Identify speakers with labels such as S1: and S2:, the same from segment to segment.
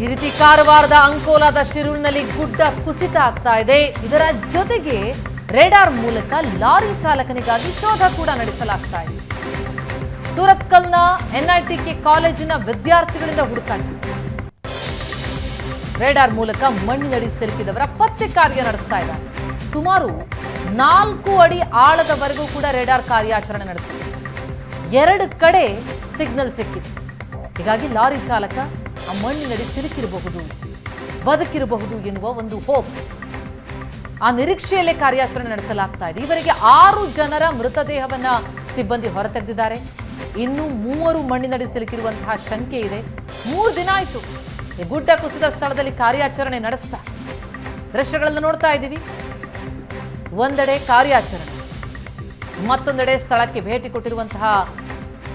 S1: ಈ ರೀತಿ ಕಾರವಾರದ ಅಂಕೋಲಾದ ಶಿರೂರಿನಲ್ಲಿ ಗುಡ್ಡ ಕುಸಿತ ಆಗ್ತಾ ಇದೆ. ಇದರ ಜೊತೆಗೆ ರೇಡಾರ್ ಮೂಲಕ ಲಾರಿ ಚಾಲಕನಿಗಾಗಿ ಶೋಧ ಕೂಡ ನಡೆಸಲಾಗ್ತಾ ಇದೆ. ಸೂರತ್ಕಲ್ನ ಎನ್ಐಟಿಕೆ ಕಾಲೇಜಿನ ವಿದ್ಯಾರ್ಥಿಗಳಿಂದ ಹುಡುಕಾಟ. ರೇಡಾರ್ ಮೂಲಕ ಮಣ್ಣಿನಡಿ ಸಿಲುಕಿದವರ ಪತ್ತೆ ಕಾರ್ಯ ನಡೆಸ್ತಾ ಇದ್ದಾರೆ. ಸುಮಾರು ನಾಲ್ಕು ಅಡಿ ಆಳದವರೆಗೂ ಕೂಡ ರೇಡಾರ್ ಕಾರ್ಯಾಚರಣೆ ನಡೆಸಿದೆ. ಎರಡು ಕಡೆ ಸಿಗ್ನಲ್ ಸಿಕ್ಕಿದೆ. ಹೀಗಾಗಿ ಲಾರಿ ಚಾಲಕ ಆ ಮಣ್ಣಿನಡಿ ಸಿಲುಕಿರಬಹುದು, ಬದುಕಿರಬಹುದು ಎನ್ನುವ ಒಂದು ಹೋಪ್. ಆ ನಿರೀಕ್ಷೆಯಲ್ಲೇ ಕಾರ್ಯಾಚರಣೆ ನಡೆಸಲಾಗ್ತಾ ಇದೆ. ಇವರಿಗೆ ಆರು ಜನರ ಮೃತದೇಹವನ್ನ ಸಿಬ್ಬಂದಿ ಹೊರತೆಗೆದಿದ್ದಾರೆ. ಇನ್ನು ಮೂವರು ಮಣ್ಣಿನಡಿ ಸಿಲುಕಿರುವಂತಹ ಶಂಕೆ ಇದೆ. ಮೂರು ದಿನ ಆಯಿತು. ಗುಡ್ಡ ಕುಸಿದ ಸ್ಥಳದಲ್ಲಿ ಕಾರ್ಯಾಚರಣೆ ನಡೆಸ್ತಾ. ದೃಶ್ಯಗಳನ್ನು ನೋಡ್ತಾ ಇದ್ದೀವಿ. ಒಂದೆಡೆ ಕಾರ್ಯಾಚರಣೆ, ಮತ್ತೊಂದೆಡೆ ಸ್ಥಳಕ್ಕೆ ಭೇಟಿ ಕೊಟ್ಟಿರುವಂತಹ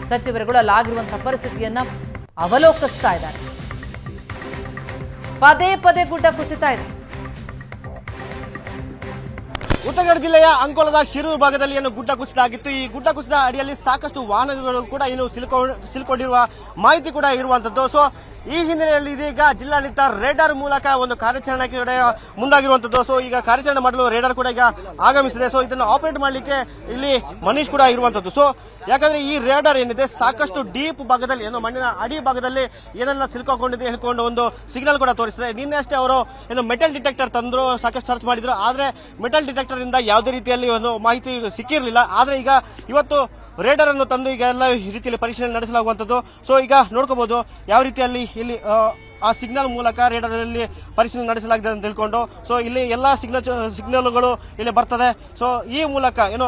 S1: ಸಚಿವರುಗಳು ಅಲ್ಲಾಗಿರುವಂತಹ ಪರಿಸ್ಥಿತಿಯನ್ನು ಅವಲೋಕಿಸ್ತಾ ಇದ್ದಾರೆ. ಪದೇ ಪದೇ ಗುಡ್ಡ ಕುಸಿತಾ ಇದೆ.
S2: ಉತ್ತರ ಕನ್ನಡ ಜಿಲ್ಲೆಯ ಅಂಕೋಲದ ಶಿರೂರು ಭಾಗದಲ್ಲಿ ಏನು ಗುಡ್ಡ ಕುಸಿತ ಆಗಿತ್ತು ಈ ಗುಡ್ಡ ಕುಸಿದ ಅಡಿಯಲ್ಲಿ ಸಾಕಷ್ಟು ವಾಹನಗಳು ಕೂಡ ಏನು ಸಿಲುಕೊ, ಸಿಲುಕೊಂಡಿರುವ ಮಾಹಿತಿ ಕೂಡ ಇರುವಂತದ್ದು. ಸೊ ಈ ಹಿನ್ನೆಲೆಯಲ್ಲಿ ಇದೀಗ ಜಿಲ್ಲಾಡಳಿತ ರೇಡಾರ್ ಮೂಲಕ ಒಂದು ಕಾರ್ಯಾಚರಣೆ ಮುಂದಾಗಿರುವಂತದ್ದು. ಸೊ ಈಗ ಕಾರ್ಯಾಚರಣೆ ಮಾಡಲು ರೇಡಾರ್ ಕೂಡ ಈಗ ಆಗಮಿಸಿದೆ. ಸೊ ಇದನ್ನು ಆಪರೇಟ್ ಮಾಡಲಿಕ್ಕೆ ಇಲ್ಲಿ ಮನೀಶ್ ಕೂಡ ಇರುವಂತದ್ದು. ಸೊ ಯಾಕಂದ್ರೆ ಈ ರೇಡಾರ್ ಏನಿದೆ, ಸಾಕಷ್ಟು ಡೀಪ್ ಭಾಗದಲ್ಲಿ ಏನು ಮಣ್ಣಿನ ಅಡಿ ಭಾಗದಲ್ಲಿ ಏನೆಲ್ಲ ಸಿಲುಕೊಂಡಿದೆ ಹೇಳ್ಕೊಂಡು ಒಂದು ಸಿಗ್ನಲ್ ಕೂಡ ತೋರಿಸಿದೆ. ನಿನ್ನೆ ಅಷ್ಟೇ ಅವರು ಏನು ಮೆಟಲ್ ಡಿಟೆಕ್ಟರ್ ತಂದ್ರು, ಸಾಕಷ್ಟು ಸರ್ಚ್ ಮಾಡಿದ್ರು. ಆದ್ರೆ ಮೆಟಲ್ ಡಿಟೆಕ್ಟರ್ ಇಂದ ಯಾವುದೇ ರೀತಿಯಲ್ಲಿ ಒಂದು ಮಾಹಿತಿ ಸಿಕ್ಕಿರಲಿಲ್ಲ. ಆದರೆ ಈಗ ಇವತ್ತು ರೇಡರ್ ಅನ್ನು ತಂದು ಈಗ ಎಲ್ಲ ರೀತಿಯಲ್ಲಿ ಪರಿಶೀಲನೆ ನಡೆಸಲಾಗುವಂಥದ್ದು. ಸೊ ಈಗ ನೋಡ್ಕೋಬಹುದು ಯಾವ ರೀತಿಯಲ್ಲಿ ಇಲ್ಲಿ ಆ, ಸಿಗ್ನಲ್ ಮೂಲಕ ರೇಡರ್ ಅಲ್ಲಿ ಪರಿಶೀಲನೆ ನಡೆಸಲಾಗಿದೆ ಅಂತ ತಿಳ್ಕೊಂಡು ಸೊ ಇಲ್ಲಿ ಎಲ್ಲ ಸಿಗ್ನಲ್ ಸಿಗ್ನಲ್ಗಳು ಇಲ್ಲಿ ಬರ್ತದೆ. ಸೊ ಈ ಮೂಲಕ ಏನು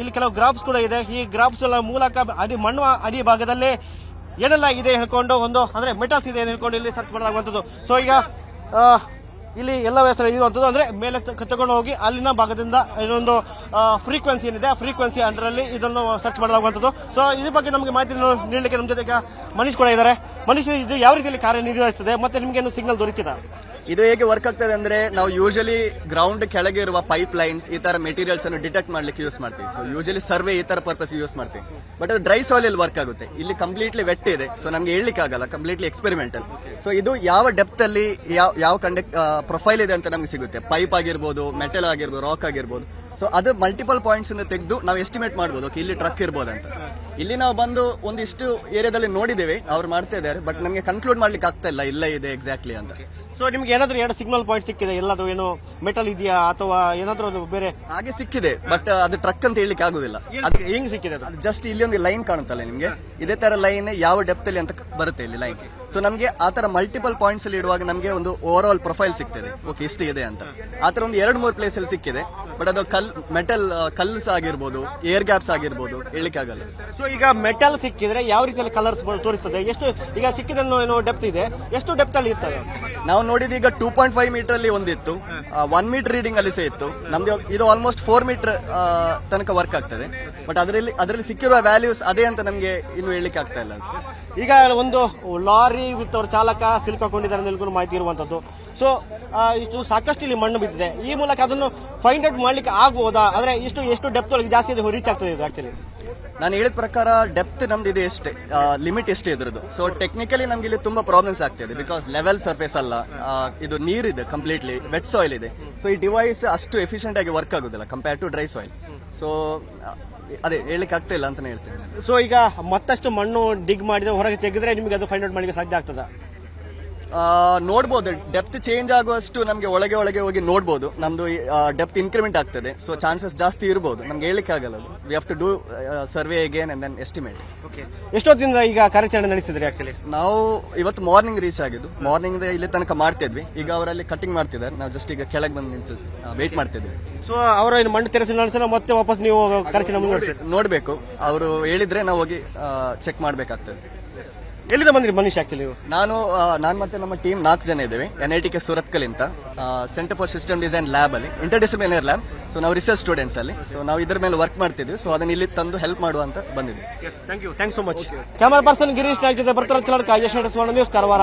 S2: ಇಲ್ಲಿ ಕೆಲವು ಗ್ರಾಫ್ಸ್ ಕೂಡ ಇದೆ. ಈ ಗ್ರಾಫ್ಸ್ ಮೂಲಕ ಅಡಿ ಮಣ್ಣು ಅಡಿ ಭಾಗದಲ್ಲಿ ಏನೆಲ್ಲ ಇದೆ ಹೇಳ್ಕೊಂಡು ಒಂದು ಅಂದ್ರೆ ಮೆಟಲ್ಸ್ ಇದೆ ಹೇಳ್ಕೊಂಡು ಇಲ್ಲಿ ಸರ್ಚ್ ಮಾಡಲಾಗುವಂಥದ್ದು. ಸೊ ಈಗ ಇಲ್ಲಿ ಎಲ್ಲ ವ್ಯವಸ್ಥೆ ಇರುವಂಥದ್ದು ಅಂದ್ರೆ ಮೇಲೆ ತಗೊಂಡು ಹೋಗಿ ಅಲ್ಲಿನ ಭಾಗದಿಂದ ಇದೊಂದು ಫ್ರೀಕ್ವೆನ್ಸಿ ಏನಿದೆ, ಆ ಫ್ರೀಕ್ವೆನ್ಸಿ ಅದರಲ್ಲಿ ಇದನ್ನು ಸರ್ಚ್ ಮಾಡಲಾಗುವಂಥದ್ದು ಸೊ ಇದ್ರ ಬಗ್ಗೆ ನಮಗೆ ಮಾಹಿತಿ ನೀಡಲಿಕ್ಕೆ ನಮ್ಮ ಜೊತೆಗೆ ಮನೀಶ್ ಕೂಡ ಇದ್ದಾರೆ ಮನೀಶ್, ಇದು ಯಾವ ರೀತಿಯಲ್ಲಿ ಕಾರ್ಯನಿರ್ವಹಿಸ್ತದೆ ಮತ್ತೆ ನಿಮಗೆ ಏನು ಸಿಗ್ನಲ್ ದೊರಕಿದ
S3: ಇದು ಹೇಗೆ ವರ್ಕ್ ಆಗ್ತದೆ ಅಂದ್ರೆ ನಾವು ಯೂಶಲಿ ಗ್ರೌಂಡ್ ಕೆಳಗೆ ಇರುವ ಪೈಪ್ ಲೈನ್ಸ್ ಈ ತರ ಮೆಟೀರಿಯಲ್ಸ್ ಅನ್ನು ಡಿಟೆಕ್ಟ್ ಮಾಡ್ಲಿಕ್ಕೆ ಯೂಸ್ ಮಾಡ್ತೀವಿ. ಸೊ ಯೂಶಲಿ ಸರ್ವೆ ಈ ತರ ಪರ್ಪಸ್ ಯೂಸ್ ಮಾಡ್ತೀವಿ. ಬಟ್ ಅದು ಡ್ರೈ ಸಾಯಿಲ್ ವರ್ಕ್ ಆಗುತ್ತೆ. ಇಲ್ಲಿ ಕಂಪ್ಲೀಟ್ಲಿ ವೆಟ್ ಇದೆ. ಸೊ ನಮ್ಗೆ ಹೇಳಲಿಕ್ಕೆ ಆಗಲ್ಲ. ಕಂಪ್ಲೀಟ್ಲಿ ಎಕ್ಸ್ಪೆರಿಮೆಂಟಲ್ ಸೊ ಇದು ಯಾವ ಡೆಪ್ತ್ ಅಲ್ಲಿ ಯಾವ ಯಾವ ಕಂಡಕ್ಟ್ ಪ್ರೊಫೈಲ್ ಇದೆ ಅಂತ ನಮ್ಗೆ ಸಿಗುತ್ತೆ. ಪೈಪ್ ಆಗಿರ್ಬೋದು ಮೆಟಲ್ ಆಗಿರ್ಬೋದು ರಾಕ್ ಆಗಿರ್ಬೋದು. ಸೊ ಅದು ಮಲ್ಟಿಪಲ್ ಪಾಯಿಂಟ್ಸ್ ಅನ್ನು ತೆಗೆದು ನಾವು ಎಸ್ಟಿಮೇಟ್ ಮಾಡ್ಬೋದು. ಓಕೆ ಇಲ್ಲಿ ಟ್ರಕ್ ಇರ್ಬೋದು ಅಂತ ಇಲ್ಲಿ ನಾವು ಬಂದು ಒಂದಿಷ್ಟು ಏರಿಯಾದಲ್ಲಿ ನೋಡಿದ್ದೇವೆ. ಅವ್ರು ಮಾಡ್ತಾ ಇದ್ದಾರೆ ಬಟ್ ನಮಗೆ ಕನ್ಕ್ಲೂಡ್ ಮಾಡ್ಲಿಕ್ಕೆ ಆಗ್ತಾ ಇಲ್ಲ. ಇಲ್ಲ ಇದೆ ಎಕ್ಸಾಕ್ಟ್ಲಿ ಅಂತ.
S2: ಸೊ ನಿಮ್ಗೆ ಏನಾದ್ರೂ ಎರಡು ಸಿಗ್ನಲ್ ಪಾಯಿಂಟ್ ಸಿಕ್ಕಿದೆ? ಎಲ್ಲಾದ್ರೂ ಏನು ಮೆಟಲ್ ಇದೆಯಾ? ಅಥವಾ ಏನಾದ್ರೂ ಅದು ಬೇರೆ
S3: ಹಾಗೆ ಸಿಕ್ಕಿದೆ ಬಟ್ ಅದು ಟ್ರಕ್ ಅಂತ ಹೇಳಲಿಕ್ಕೆ ಆಗುದಿಲ್ಲ.
S2: ಅದು ಹೆಂಗ್ ಸಿಕ್ಕಿದೆ ಅದು?
S3: ಜಸ್ಟ್ ಇಲ್ಲಿ ಒಂದು ಲೈನ್ ಕಾಣುತ್ತಲ್ಲ ನಿಮಗೆ? ಇದೇ ತರ ಲೈನ್ ಯಾವ ಡೆಪ್ತ್ ಅಲ್ಲಿ ಅಂತ ಬರುತ್ತೆ ಇಲ್ಲಿ ಲೈನ್ ಸೊ ನಮಗೆ ಆ ತರ ಮಲ್ಟಿಪಲ್ ಪಾಯಿಂಟ್ಸ್ ಅಲ್ಲಿ ಇಡುವಾಗ ನಮಗೆ ಒಂದು ಓವರ್ ಆಲ್ ಪ್ರೊಫೈಲ್ ಸಿಗ್ತದೆ. ಓಕೆ ಇಷ್ಟು ಇದೆ ಅಂತ. ಆ ತರ ಒಂದು ಎರಡು ಮೂರು ಪ್ಲೇಸ್ ಅಲ್ಲಿ ಸಿಕ್ಕಿದೆ. ಬಟ್ ಅದು ಕಲ್ ಮೆಟಲ್ ಕಲ್ಸ್ ಆಗಿರ್ಬೋದು ಏರ್ ಗ್ಯಾಪ್ಸ್ ಆಗಿರ್ಬೋದು ಹೇಳಲಿಕ್ಕೆ ಆಗಲ್ಲ.
S2: ಸೊ ಈಗ ಮೆಟಲ್ ಸಿಕ್ಕಿದ್ರೆ ಯಾವ ರೀತಿಯಲ್ಲಿ ಕಲರ್ಸ್ ತೋರಿಸ್ತದೆ? ಎಷ್ಟು ಈಗ ಸಿಕ್ಕಿದನ್ನು ಏನೋ ಡೆಪ್ತ್ ಇದೆ. ಎಷ್ಟು ಡೆಪ್ತ್ ಅಲ್ಲಿ ಇರ್ತದೆ?
S3: ನಾವು ನೋಡಿದ ಈಗ ಟೂ ಪಾಯಿಂಟ್ ಫೈವ್ ಮೀಟರ್ ಅಲ್ಲಿ ಒಂದಿತ್ತು. ಒನ್ ಮೀಟರ್ ರೀಡಿಂಗ್ ಅಲ್ಲಿ ಸಹ ಇತ್ತು. ನಮ್ದು ಇದು ಆಲ್ಮೋಸ್ಟ್ ಫೋರ್ ಮೀಟರ್ ತನಕ ವರ್ಕ್ ಆಗ್ತದೆ. ಬಟ್ ಅದರಲ್ಲಿ ಅದರಲ್ಲಿ ಸಿಕ್ಕಿರುವ ವ್ಯಾಲ್ಯೂಸ್ ಅದೇ ಅಂತ ನಮಗೆ ಇನ್ನು ಹೇಳಲಿಕ್ಕೆ ಆಗ್ತಾ ಇಲ್ಲ
S2: ಈಗ ಒಂದು ಲಾರಿ ವಿತ್ ಅವ್ರ ಚಾಲಕ ಸಿಲ್ಕೊಂಡಿದ್ದಾರೆ ಹೇಳ್ಕೊಂಡು ಮಾಹಿತಿ ಇರುವಂತದ್ದು. ಸೊ ಇಷ್ಟು ಸಾಕಷ್ಟು ಇಲ್ಲಿ ಮಣ್ಣು ಬಿದ್ದಿದೆ. ಈ ಮೂಲಕ ಅದನ್ನು ಫೈಂಡ್ ಔಟ್ ಮಾಡ್ಲಿಕ್ಕೆ ಆಗ್ಬೋದಾ? ಅಂದ್ರೆ ಇಷ್ಟು ಎಷ್ಟು ಡೆಪ್ತ್ ಒಳಗೆ ಜಾಸ್ತಿ ಇದೆ ರೀಚ್ ಆಗ್ತದೆ ಇದು ಆಕ್ಚುಲಿ
S3: ನಾನು ಹೇಳಿದ ಪ್ರಕಾರ ಡೆಪ್ತ್ ನಮ್ದು ಇದೆ ಎಷ್ಟೇ ಲಿಮಿಟ್ ಎಷ್ಟೇ ಇದ್ರದ್ದು. ಸೊ ಟೆಕ್ನಿಕಲಿ ನಮ್ಗೆ ಇಲ್ಲಿ ತುಂಬಾ ಪ್ರಾಬ್ಲಮ್ಸ್ ಆಗ್ತಿದೆ ಬಿಕಾಸ್ ಲೆವೆಲ್ ಸರ್ಫೇಸ್ ಅಲ್ಲ ಇದು ನೀರಿದೆ ಕಂಪ್ಲೀಟ್ಲಿ ವೆಟ್ ಸಾಯಿಲ್ ಇದೆ. ಸೊ ಈ ಡಿವೈಸ್ ಅಷ್ಟು ಎಫಿಷಿಯಂಟ್ ಆಗಿ ವರ್ಕ್ ಆಗೋದಿಲ್ಲ compare to dry soil so ಅದೇ, ಹೇಳಲಿಕ್ಕೆ ಆಗ್ತಾ ಇಲ್ಲ ಅಂತ ಹೇಳ್ತೇನೆ.
S2: ಸೊ ಈಗ ಮತ್ತಷ್ಟು ಮಣ್ಣು ಡಿಗ್ ಮಾಡಿದ್ರೆ, ಹೊರಗೆ ತೆಗೆದ್ರೆ ನಿಮಗೆ ಅದು ಫೈಂಡ್ ಔಟ್ ಮಾಡಲಿಕ್ಕೆ ಸಾಧ್ಯ ಆಗ್ತದ?
S3: ನೋಡ್ಬೋದು. ಡೆಪ್ತ್ ಚೇಂಜ್ ಆಗುವಷ್ಟು ನಮಗೆ ಒಳಗೆ ಒಳಗೆ ಹೋಗಿ ನೋಡ್ಬೋದು. ನಮ್ದು ಡೆಪ್ತ್ ಇನ್ಕ್ರಿಮೆಂಟ್ ಆಗ್ತದೆ. ಸೊ ಚಾನ್ಸಸ್ ಜಾಸ್ತಿ ಇರ್ಬೋದು. ನಮ್ಗೆ ಹೇಳಿಕ್ಕೆ ಆಗಲ್ಲ ಅದು. We have to do survey again and then estimate
S2: okay ಎಷ್ಟೊತ್ತಿಂದ ಈಗ ಕಾರ್ಯಾಚರಣೆ ನಡೆಸಿದ್ರೆ ಆಕ್ಚುಲಿ
S3: ನಾವು ಇವತ್ತು ಮಾರ್ನಿಂಗ್ ರೀಚ್ ಆಗಿದ್ದು. ಮಾರ್ನಿಂಗ್ ಇಲ್ಲಿ ತನಕ ಮಾಡ್ತಿದ್ವಿ. ಈಗ ಅವರಲ್ಲಿ ಕಟಿಂಗ್ ಮಾಡ್ತಿದ್ದಾರೆ. ನಾವು ಜಸ್ಟ್ ಈಗ ಕೆಳಗೆ ಬಂದು ನಿಂತು ವೇಟ್ ಮಾಡ್ತಿದ್ವಿ.
S2: ಸೊ ಅವರ ಏನು ಮಣ್ಣು ತೆರೆಸಿ ನಡೆಸಿದ ಮತ್ತೆ ವಾಪಸ್ ನೀವು ಕಾರ್ಯಾಚರಣೆ
S3: ನೋಡ್ಬೇಕು. ಅವರು ಹೇಳಿದ್ರೆ ನಾವು ಹೋಗಿ ಚೆಕ್ ಮಾಡ್ಬೇಕಾಗ್ತದೆ.
S2: ಎಲ್ಲಿಂದ ಬಂದ್ರಿ ಮನೀಶ್ ಆಕ್ಚುಲಿ ನಾನು
S3: ನಾನು ಆ, ನಾನ್ ಮತ್ತೆ ನಮ್ಮ ಟೀಮ್ ನಾಲ್ಕು ಜನ ಇದ್ದೇವೆ. N I T K Surathkal ಅಂತ. Centre for system design lab ಅಲ್ಲಿ. ಇಂಟರ್ ಡಿಸಿಪ್ಲಿನರ್ ಲ್ಯಾಬ್ ಸೊ ನಾವು ರಿಸರ್ಚ್ ಸ್ಟೂಡೆಂಟ್ಸ್ ಅಲ್ಲಿ. ಸೊ ನಾವು ಇದ್ರ ಮೇಲೆ ವರ್ಕ್ ಮಾಡ್ತಿದ್ವಿ. ಸೊ ಅದನ್ನ ಇಲ್ಲಿ ತಂದು ಹೆಲ್ಪ್ ಮಾಡುವ ಅಂತ ಬಂದಿದ್ವಿ
S2: thank you thank so much camera person Girish Naik ಜೊತೆ ಬರ್ತಾರೆ ಕನ್ನಡ ಯಶ್ ನಡೆಸುವ news Karwar